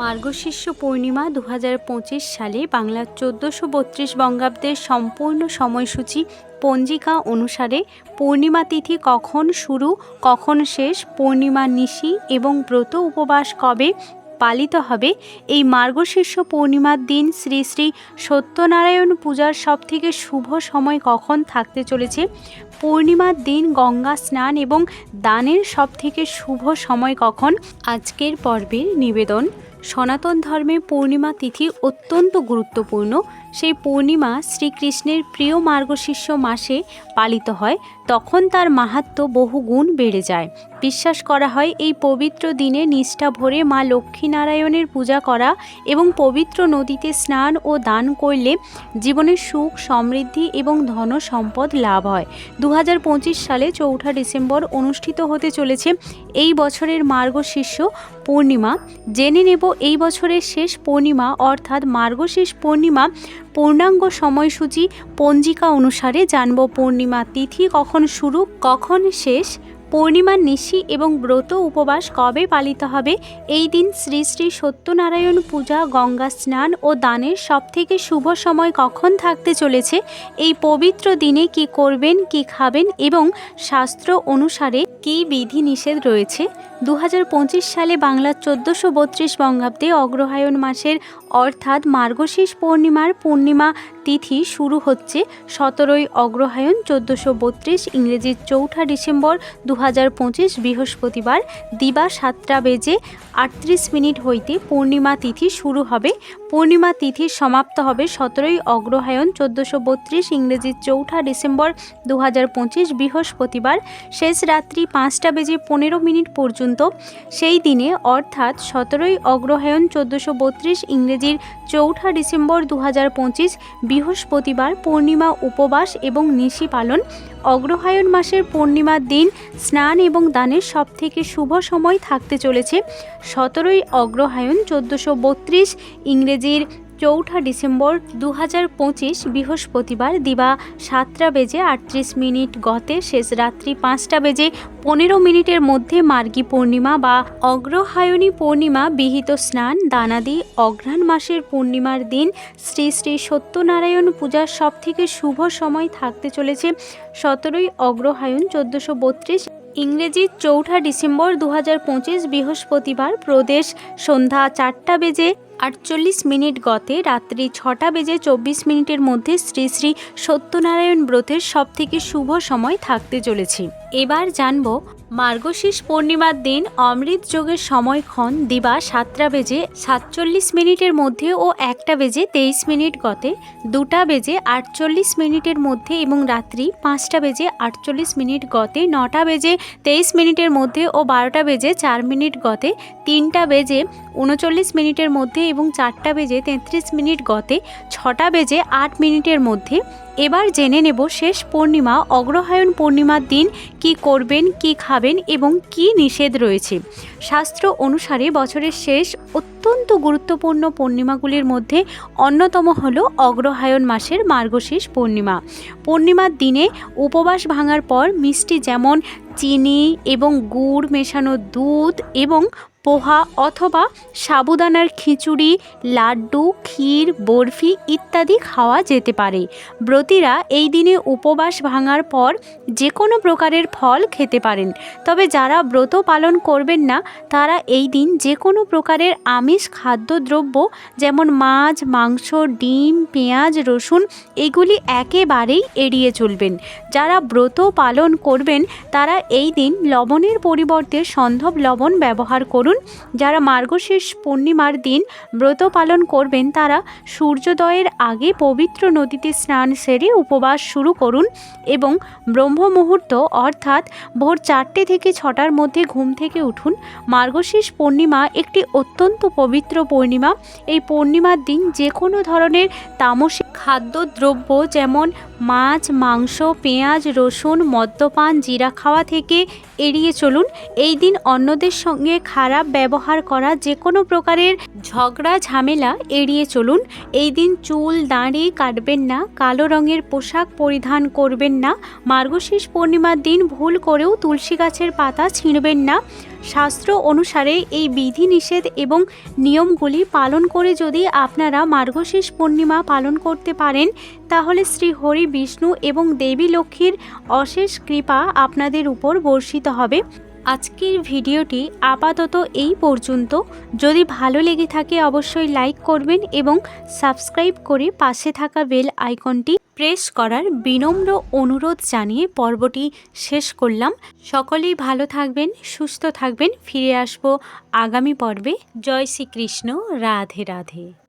মার্গশিষ্য পূর্ণিমা দু হাজার পঁচিশ সালে বাংলার চোদ্দোশো বত্রিশ বঙ্গাব্দের সম্পূর্ণ সময়সূচি পঞ্জিকা অনুসারে পূর্ণিমা তিথি কখন শুরু, কখন শেষ, পূর্ণিমা নিশি এবং ব্রত উপবাস কবে পালিত হবে, এই মার্গশীর্ষ পূর্ণিমার দিন শ্রী শ্রী সত্যনারায়ণ পূজার সবথেকে শুভ সময় কখন থাকতে চলেছে, পূর্ণিমার দিন গঙ্গা স্নান এবং দানের সবথেকে শুভ সময় কখন, আজকের পর্বের নিবেদন। সনাতন ধর্মের পূর্ণিমা তিথি অত্যন্ত গুরুত্বপূর্ণ। সেই পূর্ণিমা শ্রীকৃষ্ণের প্রিয় মার্গশীর্ষ মাসে পালিত হয়, তখন তার মাহাত্ম বহু গুণ বেড়ে যায়। বিশ্বাস করা হয় এই পবিত্র দিনে নিষ্ঠা ভরে মা লক্ষ্মীনারায়ণের পূজা করা এবং পবিত্র নদীতে স্নান ও দান করলে জীবনের সুখ, সমৃদ্ধি এবং ধন সম্পদ লাভ হয়। দু হাজার পঁচিশ সালে চৌঠা ডিসেম্বর অনুষ্ঠিত হতে চলেছে এই বছরের মার্গশীর্ষ পূর্ণিমা। জেনে নেব এই বছরের শেষ পূর্ণিমা অর্থাৎ মার্গশীর্ষ পূর্ণিমা পূর্ণাঙ্গ সময়সূচি পঞ্জিকা অনুসারে জানব পূর্ণিমা তিথি কখন শুরু, কখন শেষ পূর্ণিমার নিশি এবং ব্রত উপবাস কবে পালিত হবে? এই দিন শ্রী শ্রী সত্যনারায়ণ পূজা, গঙ্গা স্নান ও দানের সবথেকে শুভ সময় কখন থাকতে চলেছে? এই পবিত্র দিনে কি করবেন, কি খাবেন এবং শাস্ত্র অনুসারে কী বিধি নিষেধ রয়েছে? দু হাজার পঁচিশ সালে বাংলার চোদ্দোশো বত্রিশ বঙ্গাব্দে অগ্রহায়ণ মাসের অর্থাৎ মার্গশীর্ষ পূর্ণিমার পূর্ণিমা তিথি শুরু হচ্ছে সতেরোই অগ্রহায়ণ চোদ্দোশো বত্রিশ ইংরেজির চৌঠা ডিসেম্বর দু হাজার পঁচিশ বৃহস্পতিবার দিবা সাতটা বেজে আটত্রিশ মিনিট হইতে পূর্ণিমা তিথি শুরু হবে। পূর্ণিমা তিথি সমাপ্ত হবে সতেরোই অগ্রহায়ণ চোদ্দোশো বত্রিশ ইংরেজির চৌঠা ডিসেম্বর দু হাজার পঁচিশ বৃহস্পতিবার শেষ রাত্রি পাঁচটা বেজে পনেরো মিনিট পর্যন্ত। সেই দিনে অর্থাৎ সতেরোই অগ্রহায়ণ চোদ্দোশো বত্রিশ ইংরেজির চৌঠা ডিসেম্বর দু হাজার পঁচিশ বৃহস্পতিবার পূর্ণিমা উপবাস এবং নিশি পালন। অগ্রহায়ণ মাসের পূর্ণিমার দিন স্নান এবং দানের সবথেকে শুভ সময় থাকতে চলেছে। সতেরোই অগ্রহায়ণ চোদ্দোশো ইংরেজির চৌঠা ডিসেম্বর দু বৃহস্পতিবার দিবা সাতটা বেজে আটত্রিশ মিনিট গতে শেষ রাত্রি পাঁচটা বেজে পনেরো মিনিটের মধ্যে মার্গী পূর্ণিমা বা অগ্রহায়ণী পূর্ণিমা বিহিত স্নান, দানাদি, অঘ্রাণ মাসের পূর্ণিমার দিন, শ্রী শ্রী সত্যনারায়ণ পূজার সবথেকে শুভ সময় থাকতে চলেছে সতেরোই অগ্রহায়ণ চোদ্দোশো বত্রিশ ইংরেজি চৌঠা ডিসেম্বর দু হাজার পঁচিশ বৃহস্পতিবার প্রদেশ সন্ধ্যা চারটা বেজে আটচল্লিশ মিনিট গতে রাত্রি ছটা বেজে চব্বিশ মিনিটের মধ্যে শ্রী শ্রী সত্যনারায়ণ ব্রতের সবথেকে শুভ সময় থাকতে চলেছি। এবার জানব মার্গশীর্ষ পূর্ণিমার দিন অমৃত যোগের সময়ক্ষণ দিবা সাতটা বেজে সাতচল্লিশ মিনিটের মধ্যে ও একটা বেজে তেইশ মিনিট গতে, দুটা বেজে আটচল্লিশ মিনিটের মধ্যে এবং রাত্রি পাঁচটা বেজে আটচল্লিশ মিনিট গতে, নটা বেজে তেইশ মিনিটের মধ্যে ও বারোটা বেজে চার মিনিট গতে, তিনটা বেজে উনচল্লিশ মিনিটের মধ্যে এবং চারটা বেজে তেত্রিশ মিনিট গতে, ছটা বেজে আট মিনিটের মধ্যে এবার জেনে নেব শেষ পূর্ণিমা, অগ্রহায়ণ পূর্ণিমার দিন কি করবেন, কি খাবেন এবং কি নিষেধ রয়েছে। শাস্ত্র অনুসারে বছরের শেষ অত্যন্ত গুরুত্বপূর্ণ পূর্ণিমাগুলির মধ্যে অন্যতম হল অগ্রহায়ণ মাসের মার্গশীর্ষ পূর্ণিমা। পূর্ণিমার দিনে উপবাস ভাঙার পর মিষ্টি যেমন চিনি এবং গুড় মেশানো দুধ এবং পোহা অথবা সাবুদানার খিচুড়ি, লাড্ডু, ক্ষীর, বরফি ইত্যাদি খাওয়া যেতে পারে। ব্রতীরা এই দিনে উপবাস ভাঙার পর যে কোনো প্রকারের ফল খেতে পারেন। তবে যারা ব্রত পালন করবেন না, তারা এই দিন যে কোনো প্রকারের আমিষ খাদ্যদ্রব্য যেমন মাছ, মাংস, ডিম, পেঁয়াজ, রসুন, এগুলি একেবারেই এড়িয়ে চলবেন। যারা ব্রত পালন করবেন, তারা এই দিন লবণের পরিবর্তে সন্ধব লবণ ব্যবহার করুন। যারা মার্গশীর্ষ পূর্ণিমার দিন ব্রত পালন করবেন, তারা সূর্যোদয়ের আগে পবিত্র নদীতে স্নান সেরে উপবাস শুরু করুন এবং ব্রহ্ম মুহূর্ত অর্থাৎ ভোর চারটে থেকে ছটার মধ্যে ঘুম থেকে উঠুন। মার্গশীর্ষ পূর্ণিমা একটি অত্যন্ত পবিত্র পূর্ণিমা। এই পূর্ণিমার দিন যে কোনো ধরনের তামসিক খাদ্যদ্রব্য যেমন মাছ, মাংস, পেঁয়াজ, রসুন, মদ্যপান, জিরা খাওয়া থেকে এড়িয়ে চলুন। এই দিন অন্যদের সঙ্গে খারাপ ব্যবহার করা, যে কোনো প্রকারের ঝগড়া, ঝামেলা এড়িয়ে চলুন। এই দিন চুল চুল দাঁড়িয়ে কাটবেন না, কালো রঙের পোশাক পরিধান করবেন না মার্গশীর্ষ পূর্ণিমার দিন ভুল করেও তুলসী গাছের পাতা ছিঁড়বেন না। শাস্ত্র অনুসারে এই বিধি নিষেধ এবং নিয়মগুলি পালন করে যদি আপনারা মার্গশীর্ষ পূর্ণিমা পালন করতে পারেন, তাহলে শ্রী হরি বিষ্ণু এবং দেবী লক্ষ্মীর অশেষ কৃপা আপনাদের উপর বর্ষিত হবে। আজকের ভিডিওটি আপাতত এই পর্যন্ত। যদি ভালো লেগে থাকে অবশ্যই লাইক করবেন এবং সাবস্ক্রাইব করে পাশে থাকা বেল আইকনটি প্রেস করার বিনম্র অনুরোধ জানিয়ে পর্বটি শেষ করলাম। সকলেই ভালো থাকবেন, সুস্থ থাকবেন। ফিরে আসব আগামী পর্বে। জয় শ্রীকৃষ্ণ। রাধে রাধে।